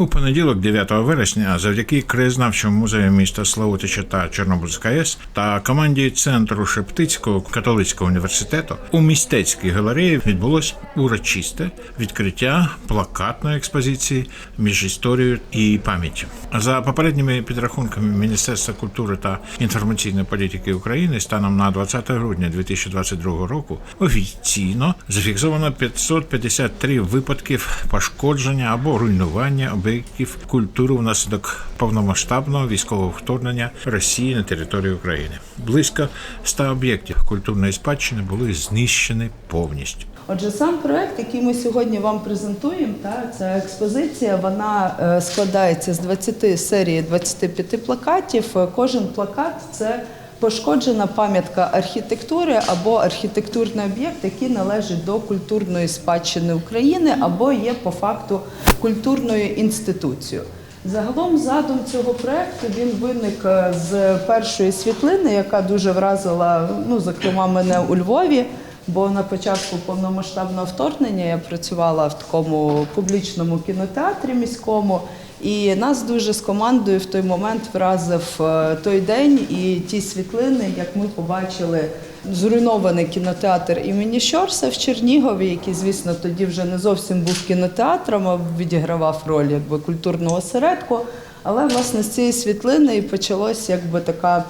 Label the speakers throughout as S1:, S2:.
S1: У понеділок, 9 вересня, завдяки краєзнавчому музею міста Славутича та Чорнобильська АЕС та команді центру Шептицького католицького університету у містецькій галереї відбулось урочисте відкриття плакатної експозиції між історією і пам'яттю. За попередніми підрахунками Міністерства культури та інформаційної політики України станом на 20 грудня 2022 року офіційно зафіксовано 553 випадків пошкодження або руйнування об'єктів культури внаслідок повномасштабного військового вторгнення Росії на територію України. Близько 100 об'єктів культурної спадщини були знищені повністю.
S2: Отже, сам проект, який ми сьогодні вам презентуємо, та ця експозиція, вона е, складається з 20 серії 25 плакатів. Кожен плакат це пошкоджена пам'ятка архітектури або архітектурний об'єкт, який належить до культурної спадщини України або є по факту культурною інституцією. Загалом задум цього проекту він виник е, з першої світлини, яка дуже вразила, ну зокрема, мене у Львові. Бо на початку повномасштабного вторгнення я працювала в такому публічному кінотеатрі міському, і нас дуже з командою в той момент вразив е, той день і ті світлини, як ми побачили зруйнований кінотеатр імені Щорса в Чернігові, який, звісно, тоді вже не зовсім був кінотеатром, а відігравав роль якби культурного осередку. Але власне з цієї світлини і почалось якби така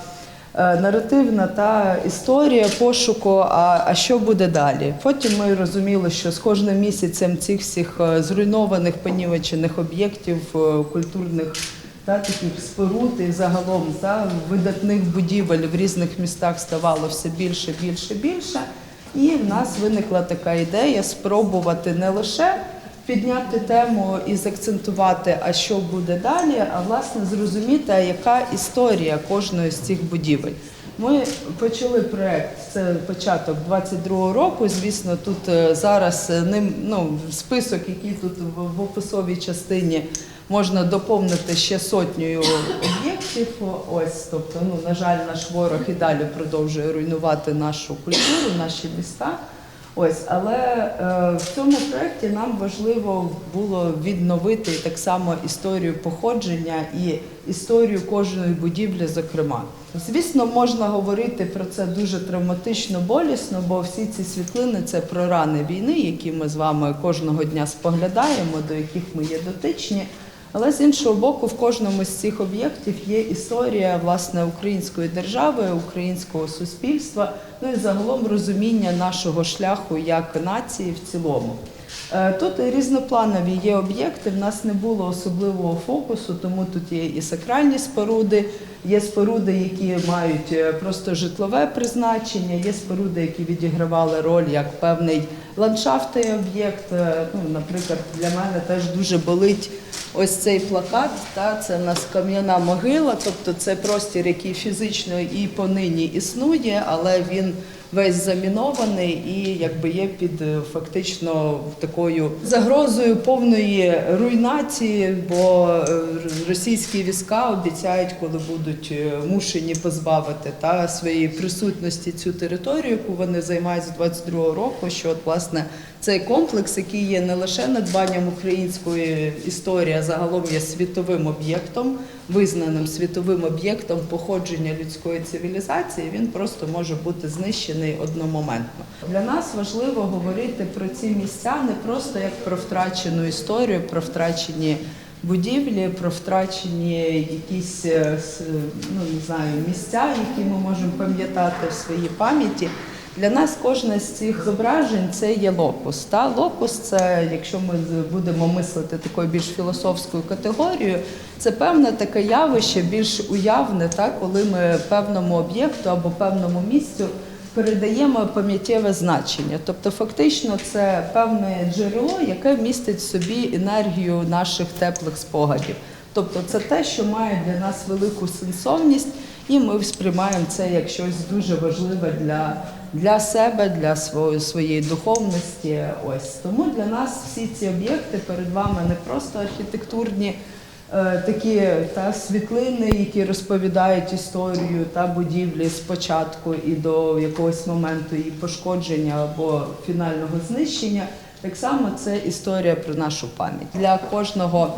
S2: наративна та історія пошуку. А, а що буде далі? Потім ми розуміли, що з кожним місяцем цих всіх е, зруйнованих понівечених об'єктів е, культурних та таких споруд і загалом та видатних будівель в різних містах ставало все більше, більше, більше. І в нас виникла така ідея спробувати не лише підняти тему і закцентувати, а що буде далі, а власне зрозуміти, яка історія кожної з цих будівель. Ми почали проект. Це початок 22-го року. Звісно, тут е, зараз е, ним ну список, який тут в, описовій частині можна доповнити ще сотнею об'єктів. Ось, тобто, ну на жаль, наш ворог і далі продовжує руйнувати нашу культуру, наші міста. Ось, але е, в цьому проєкті нам важливо було відновити так само історію походження і історію кожної будівлі, зокрема. Звісно, можна говорити про це дуже травматично, болісно, бо всі ці світлини це про рани війни, які ми з вами кожного дня споглядаємо, до яких ми є дотичні. Але з іншого боку, в кожному з цих об'єктів є історія власне української держави, українського суспільства, ну і загалом розуміння нашого шляху як нації в цілому. Е, Тут різнопланові є об'єкти. В нас не було особливого фокусу, тому тут є і сакральні споруди, є споруди, які мають е, просто житлове призначення, є споруди, які відігравали роль як певний ландшафтний об'єкт. Е, Ну, наприклад, для мене теж дуже болить ось цей плакат. Та це в нас кам'яна могила, тобто це простір, який фізично і понині існує, але він весь замінований і якби є під е, фактично такою загрозою повної руйнації, бо е, російські війська обіцяють, коли будуть мушені позбавити та своєї присутності цю територію, яку вони займають з 22-го року. Що от власне цей комплекс, який є не лише надбанням української історії, а загалом є світовим об'єктом, визнаним світовим об'єктом походження людської цивілізації, він просто може бути знищений одномоментно. Для нас важливо говорити про ці місця не просто як про втрачену історію, про втрачені. Будівлі про втрачені якісь е, ну не знаю місця, які ми можемо пам'ятати в своїй пам'яті. Для нас кожне з цих зображень це є локус. Та локус це, якщо ми будемо мислити такою більш філософською категорією, це певне таке явище, більш уявне, та коли ми певному об'єкту або певному місцю передаємо пам'яттєве значення. Тобто, фактично, це певне джерело, яке містить в собі енергію наших теплих спогадів. Тобто, це те, що має для нас велику сенсовність, і ми сприймаємо це як щось дуже важливе для, для себе, для своєї, духовності. Ось тому для нас всі ці об'єкти перед вами не просто архітектурні. е, Такі та світлини, які розповідають історію та будівлі спочатку і до якогось моменту її пошкодження або фінального знищення. Так само це історія про нашу пам'ять для кожного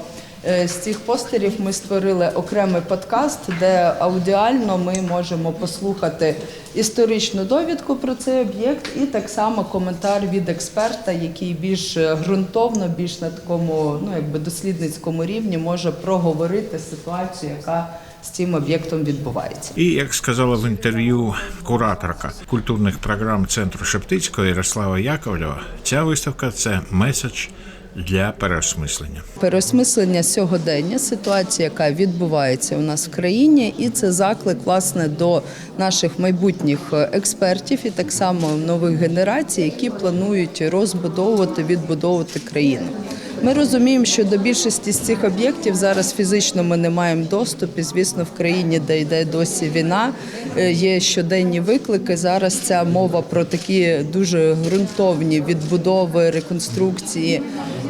S2: З цих постерів ми створили окремий подкаст, де аудіально ми можемо послухати історичну довідку про цей об'єкт, і так само коментар від експерта, який більш е, ґрунтовно, більш на такому ну якби дослідницькому рівні може проговорити ситуацію, яка з цим об'єктом відбувається.
S1: І як сказала в інтерв'ю кураторка культурних програм центру Шептицького Ярослава Яковлєва, ця виставка це меседж для переосмислення.
S2: Переосмислення сьогодення, ситуація, яка відбувається у нас в країні, і це заклик власне до наших майбутніх експертів і так само нових генерацій, які планують розбудовувати, відбудовувати країну. Ми розуміємо, що до більшості з цих об'єктів зараз фізично ми не маємо доступу. І, Звісно, в країні, де йде досі війна, е, є щоденні виклики. Зараз ця мова про такі дуже ґрунтовні відбудови, реконструкції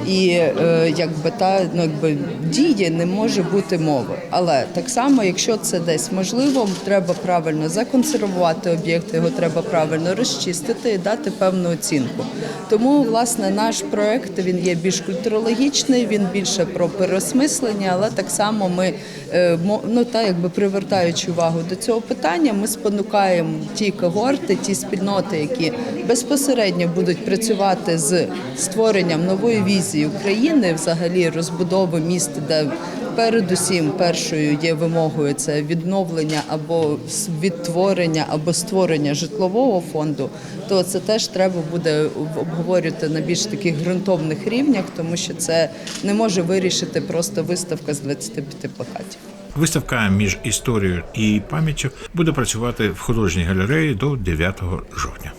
S2: і е, якби та ну якби дії не може бути мови. Але так само, якщо це десь можливо, треба правильно законсервувати об'єкт, його треба правильно розчистити і дати певну оцінку. Тому власне наш проект він є більш культурологічний, він більше про переосмислення, але так само ми е, ну та якби привертаючи увагу до цього питання, ми спонукаємо ті когорти, ті спільноти, які безпосередньо будуть працювати з створенням нової візії України, взагалі розбудови міст, де передусім першою є вимогою це відновлення або відтворення або створення житлового фонду. То це теж треба буде обговорювати на більш таких ґрунтовних рівнях, тому що це не може вирішити просто виставка з 25 плакатів.
S1: Виставка між історією і пам'яттю буде працювати в художній галереї до 9 жовтня.